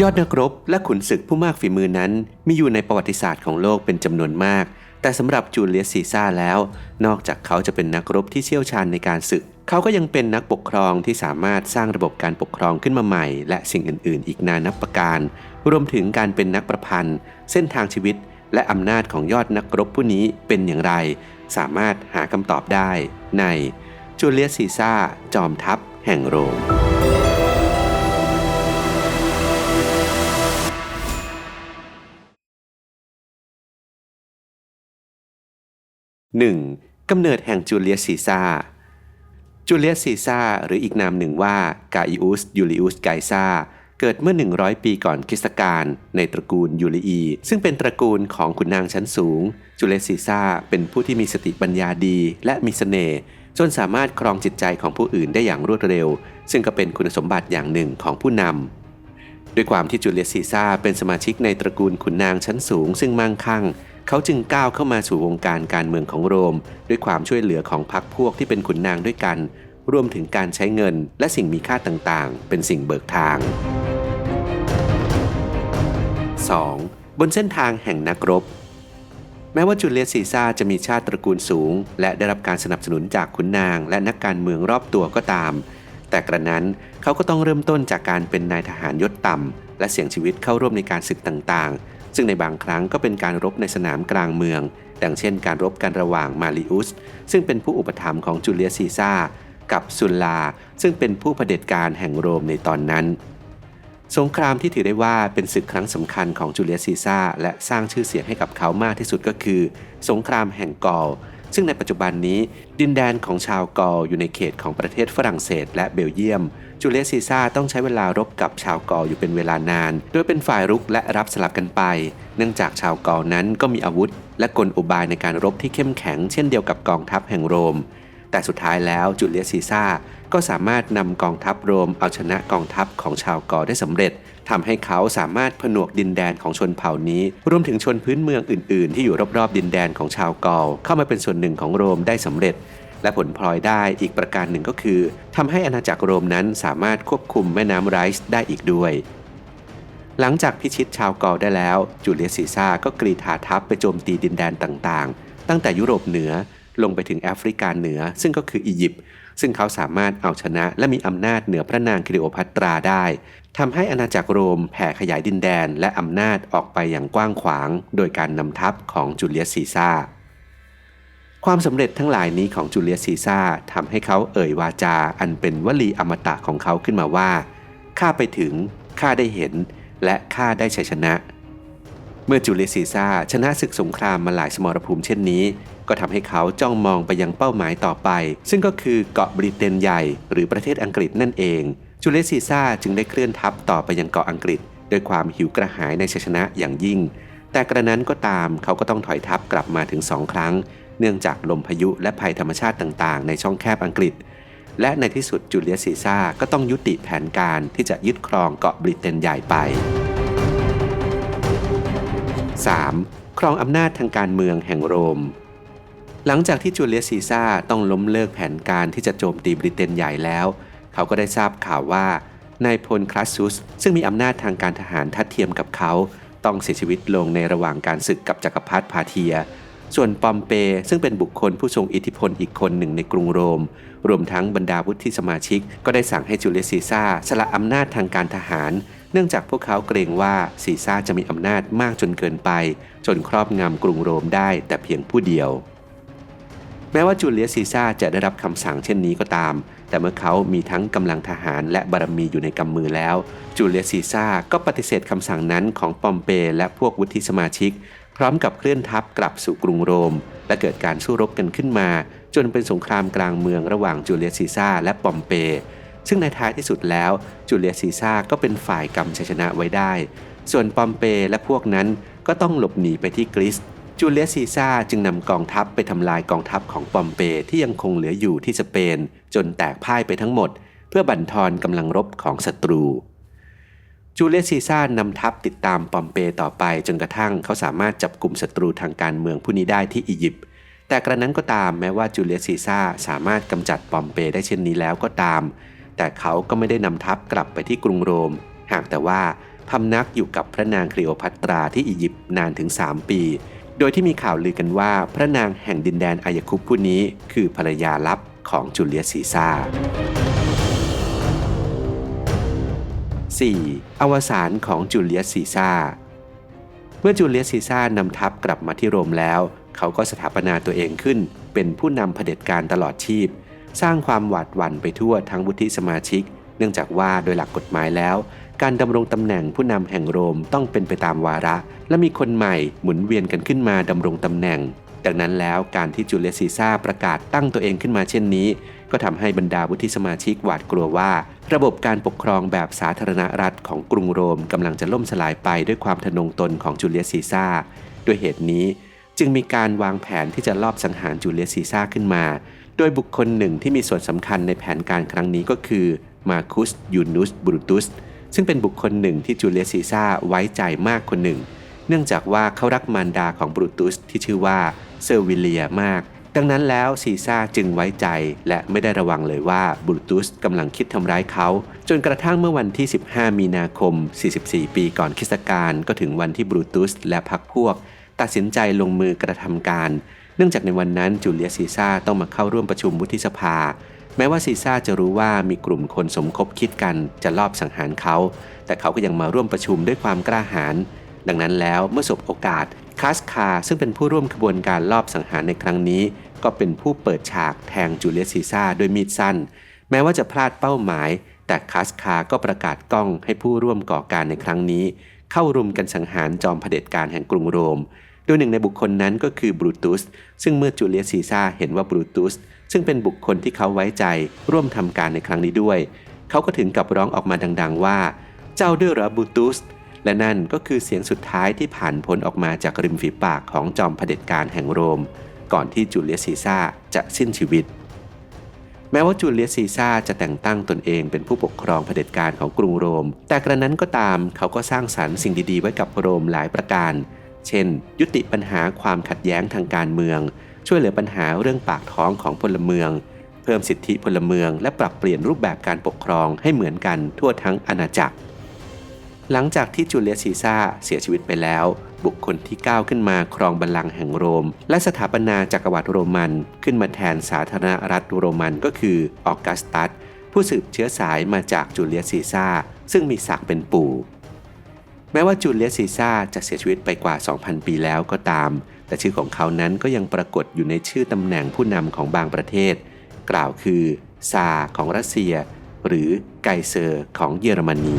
ยอดนักรบและขุนศึกผู้มากฝีมือนั้น มีอยู่ในประวัติศาสตร์ของโลกเป็นจำนวนมาก แต่สำหรับจูเลียสซีซ่าแล้ว นอกจากเขาจะเป็นนักรบที่เชี่ยวชาญในการศึก เขาก็ยังเป็นนักปกครองที่สามารถสร้างระบบการปกครองขึ้นมาใหม่ และสิ่งอื่น ๆ อีกนานับประการ รวมถึงการเป็นนักประพันธ์ เส้นทางชีวิต และอำนาจของยอดนักรบผู้นี้เป็นอย่างไร สามารถหาคำตอบได้ในจูเลียสซีซ่าจอมทัพแห่งโรม 1. กำเนิดแห่งจูเลียสซีซาจูเลียสซีซาหรืออีกนามหนึ่งว่ากาอิอุสยูลิอุสไกซาเกิดเมื่อ 100 ปีก่อนคริสตกาลในตระกูลยูลีอี ซึ่งเป็นตระกูลของขุนนางชั้นสูง จูเลียสซีซาเป็นผู้ที่มีสติปัญญาดีและมีเสน่ห์จนสามารถครองจิตใจของผู้อื่นได้อย่างรวดเร็ว ซึ่งก็เป็นคุณสมบัติอย่างหนึ่งของผู้นำด้วยความที่จูเลียสซีซาเป็นสมาชิกในตระกูลขุนนางชั้นสูง ซึ่งมั่งคั่ง เขาจึงก้าวเข้ามาสู่วงการการเมืองของโรม ด้วยความช่วยเหลือของพรรคพวกที่เป็นขุนนางด้วยกัน รวมถึงการใช้เงินและสิ่งมีค่าต่างๆ เป็นสิ่งเบิกทาง 2. บนเส้นทางแห่งนักรบ แม้ว่าจูเลียสซีซ่าจะมีชาติตระกูลสูง และได้รับการสนับสนุนจากขุนนางและนักการเมืองรอบตัวก็ตาม แต่กระนั้นเขาก็ต้องเริ่มต้นจากการเป็นนายทหารยศต่ำและเสี่ยงชีวิตเข้าร่วมในการศึกต่างๆ ซึ่งในบางครั้งก็เป็นการรบในสนามกลางเมือง ดังเช่นการรบกันระหว่างมาริอุส ซึ่งเป็นผู้อุปถัมภ์ของจูเลียสซีซ่า กับซุลลา ซึ่งเป็นผู้เผด็จการแห่งโรมในตอนนั้น สงครามที่ถือได้ว่าเป็นศึกครั้งสำคัญของจูเลียสซีซ่าและสร้างชื่อเสียงให้กับเขามากที่สุดก็คือ สงครามแห่งกอล ซึ่งในปัจจุบันนี้ดินแดนของชาวกอลอยู่ในเขตของประเทศฝรั่งเศส และเบลเยียม จูเลียสซีซ่าต้องใช้เวลารบกับชาวกอลอยู่เป็นเวลานาน โดยเป็นฝ่ายรุกและรับสลับกันไป เนื่องจากชาวกอลนั้นก็มีอาวุธ และกลอุบายในการรบที่เข้มแข็งเช่นเดียวกับกองทัพแห่งโรม แต่สุดท้ายแล้วจูเลียสซีซ่าก็สามารถนำกองทัพโรมเอาชนะกองทัพของชาวกอลได้สำเร็จ ทำให้เขาสามารถผนวกดินแดนของชนเผ่านี้ รวมถึงชนพื้นเมืองอื่น ๆ ที่อยู่รอบๆ ดินแดนของชาวกอลเข้ามาเป็นส่วนหนึ่งของโรมได้สำเร็จ และผลพลอยได้อีกประการหนึ่งก็คือทำให้อาณาจักรโรมนั้นสามารถควบคุมแม่น้ำไรส์ได้อีกด้วยหลังจากพิชิตชาวกอลได้แล้ว จูเลียสซีซ่าก็กรีธาทัพไปโจมตีดินแดนต่างๆ ตั้งแต่ยุโรปเหนือลงไปถึงแอฟริกาเหนือ ซึ่งก็คืออียิปต์ ซึ่งเขาสามารถเอาชนะและมีอำนาจเหนือพระนางคลีโอพัตราได้ทำให้อาณาจักรโรมแผ่ขยายดินแดนและอำนาจออกไปอย่างกว้างขวาง โดยการนำทัพของจูเลียสซีซ่า ความสำเร็จทั้งหลายนี้ของจูเลียสซีซ่าทำให้เขาเอ่ยวาจาอันเป็นวลีอมตะของเขาขึ้นมาว่าข้าไปถึงข้าได้เห็น และข้าได้ชัยชนะ เมื่อจูเลียสซีซ่าชนะศึกสงครามมาหลายสมรภูมิเช่นนี้ ก็ทำให้เขาจ้องมองไปยังเป้าหมายต่อไป ซึ่งก็คือเกาะบริเตนใหญ่ หรือประเทศอังกฤษนั่นเอง จูเลสซีซ่าจึงได้เคลื่อนทัพต่อไปยังเกาะอังกฤษด้วยความหิวกระหายในชัยชนะอย่างยิ่ง แต่กระนั้นก็ตามเขาก็ต้องถอยทัพกลับมาถึงสองครั้ง เนื่องจากลมพายุและภัยธรรมชาติต่างๆ ในช่องแคบอังกฤษ และในที่สุดจูเลียสซีซ่าก็ต้องยุติแผนการที่จะยึดครองเกาะบริเตนใหญ่ไป 3. ครองอำนาจทางการเมืองแห่งโรม หลังจากที่จูเลียสซีซ่าต้องล้มเลิกแผนการที่จะโจมตีบริเตนใหญ่แล้ว เขาก็ได้ทราบข่าวว่านายพลคลาสซุส ซึ่งมีอำนาจทางการทหารทัดเทียมกับเขา ต้องเสียชีวิตลงในระหว่างการศึกกับจักรพรรดิพาเทีย ส่วนปอมเป ซึ่งเป็นบุคคลผู้ทรงอิทธิพลอีกคนหนึ่งในกรุงโรม รวมทั้งบรรดาวุฒิสมาชิก ก็ได้สั่งให้จูเลียสซีซ่าสละอำนาจทางการทหาร เนื่องจากพวกเขาเกรงว่าซีซ่าจะมีอำนาจมากจนเกินไป จนครอบงำกรุงโรมได้แต่เพียงผู้เดียว แม้ว่าจูเลียสซีซ่าจะได้รับคำสั่งเช่นนี้ก็ตาม แต่เมื่อเขามีทั้งกำลังทหารและบารมีอยู่ในกำมือแล้ว จูเลียสซีซ่าก็ปฏิเสธคำสั่งนั้นของปอมเปและพวกวุฒิสมาชิก พร้อมกับเคลื่อนทัพกลับสู่กรุงโรม และเกิดการสู้รบกันขึ้นมา จนเป็นสงครามกลางเมืองระหว่างจูเลียสซีซ่าและปอมเป ซึ่งในท้ายที่สุดแล้วจูเลียสซีซ่าก็เป็นฝ่ายกำชัยชนะไว้ได้ ส่วนปอมเปและพวกนั้นก็ต้องหลบหนีไปที่กรีซ จูเลียสซีซ่าจึงนำกองทัพไปทำลายกองทัพของปอมเปที่ยังคงเหลืออยู่ที่สเปน จนแตกพ่ายไปทั้งหมด เพื่อบั่นทอนกำลังรบของศัตรู จูเลียสซีซ่านำทัพติดตามปอมเปต่อไปจนกระทั่งเขาสามารถจับกลุ่มศัตรูทางการเมืองผู้นี้ได้ที่อียิปต์แต่กระนั้นก็ตามแม้ว่าจูเลียสซีซ่าสามารถกำจัดปอมเปได้เช่นนี้แล้วก็ตาม แต่เขาก็ไม่ได้นำทัพกลับไปที่กรุงโรม หากแต่ว่าพำนักอยู่กับพระนางคลีโอพัตราที่อียิปต์นานถึง 3 ปี โดยที่มีข่าวลือกันว่าพระนางแห่งดินแดนอายคุปผู้นี้คือภรรยาลับของจูเลียสซีซ่า 4. อวสานของจูเลียสซีซ่า เมื่อจูเลียสซีซ่านำทัพกลับมาที่โรมแล้ว เขาก็สถาปนาตัวเองขึ้น เป็นผู้นำเผด็จการตลอดชีพ สร้างความหวาดหวั่นไปทั่วทั้งวุฒิสมาชิก เนื่องจากว่าโดยหลักกฎหมายแล้ว การดำรงตำแหน่งผู้นำแห่งโรมต้องเป็นไปตามวาระ และมีคนใหม่หมุนเวียนกันขึ้นมาดำรงตำแหน่ง ดังนั้นแล้วการที่จูเลียสซีซ่าประกาศตั้งตัวเองขึ้นมาเช่นนี้ ก็ทำให้บรรดาวุฒิสมาชิกหวาดกลัวว่า ระบบการปกครองแบบสาธารณรัฐของกรุงโรมกำลังจะล่มสลายไปด้วยความทะนงตนของจูเลียสซีซ่าด้วยเหตุนี้จึงมีการวางแผนที่จะลอบสังหารจูเลียสซีซ่าขึ้นมา โดยบุคคลหนึ่งที่มีส่วนสำคัญในแผนการครั้งนี้ก็คือ มาคุสยูนุสบรูตุส ซึ่งเป็นบุคคลหนึ่งที่จูเลียสซีซ่าไว้ใจมากคนหนึ่ง เนื่องจากว่าเขารักมารดาของบรูตุสที่ชื่อว่าเซอร์วิเลียมาก ดังนั้นแล้วซีซ่าจึงไว้ใจและไม่ได้ระวังเลยว่าบรูตุสกำลังคิดทำร้ายเขา จนกระทั่งเมื่อวันที่ 15 มีนาคม 44 ปีก่อนคริสตกาลก็ถึงวันที่บรูตุสและพรรคพวก ตัดสินใจลงมือกระทำการ เนื่องจากในวันนั้นจูเลียสซีซ่าต้องมาเข้าร่วมประชุมวุฒิสภา แม้ว่าซีซ่าจะรู้ว่ามีกลุ่มคนสมคบคิดกันจะลอบสังหารเขา แต่เขาก็ยังมาร่วมประชุมด้วยความกล้าหาญดังนั้นแล้วเมื่อสบโอกาสคาสคาซึ่งเป็นผู้ร่วมขบวนการลอบสังหารในครั้งนี้ ก็เป็นผู้เปิดฉากแทงจูเลียสซีซ่าด้วยมีดสั้น แม้ว่าจะพลาดเป้าหมาย แต่คาสคาก็ประกาศกล้องให้ผู้ร่วมก่อการในครั้งนี้ เข้ารุมกันสังหารจอมเผด็จการแห่งกรุงโรมโดยหนึ่งในบุคคลนั้นก็คือบรูตุสซึ่งเมื่อจูเลียสซีซ่าเห็นว่าบรูตุส ซึ่งเป็นบุคคลที่เขาไว้ใจร่วมทำการในครั้งนี้ด้วย เขาก็ถึงกับร้องออกมาดัง ๆ ว่า เจ้าด้วยหรอบูตุส และนั่นก็คือเสียงสุดท้ายที่ผ่านพ้นออกมาจากริมฝีปากของจอมเผด็จการแห่งโรม ก่อนที่จูเลียสซีซ่าจะสิ้นชีวิต แม้ว่าจูเลียสซีซ่าจะแต่งตั้งตนเองเป็นผู้ปกครองเผด็จการของกรุงโรม แต่กระนั้นก็ตามเขาก็สร้างสรรค์สิ่งดีๆไว้กับโรมหลายประการ เช่น ยุติปัญหาความขัดแย้งทางการเมือง ช่วยเหลือปัญหาเรื่องปากท้องของพลเมือง เพิ่มสิทธิพลเมือง และปรับเปลี่ยนรูปแบบการปกครองให้เหมือนกันทั่วทั้งอาณาจักร หลังจากที่จูเลียสซีซ่าเสียชีวิตไปแล้ว บุคคลที่ก้าวขึ้นมาครองบัลลังก์แห่งโรม และสถาปนาจักรวรรดิโรมันขึ้นมาแทนสาธารณรัฐโรมันก็คือออกัสตัสผู้สืบเชื้อสายมาจากจูเลียสซีซ่าซึ่งมีศักดิ์เป็นปู่แม้ว่าจูเลียสซีซ่าจะเสียชีวิตไปกว่า 2,000 ปีแล้วก็ตาม แต่ชื่อของเขานั้นก็ยังปรากฏอยู่ในชื่อตำแหน่งผู้นำของบางประเทศ กล่าวคือซาร์ของรัสเซีย หรือไกเซอร์ของเยอรมนี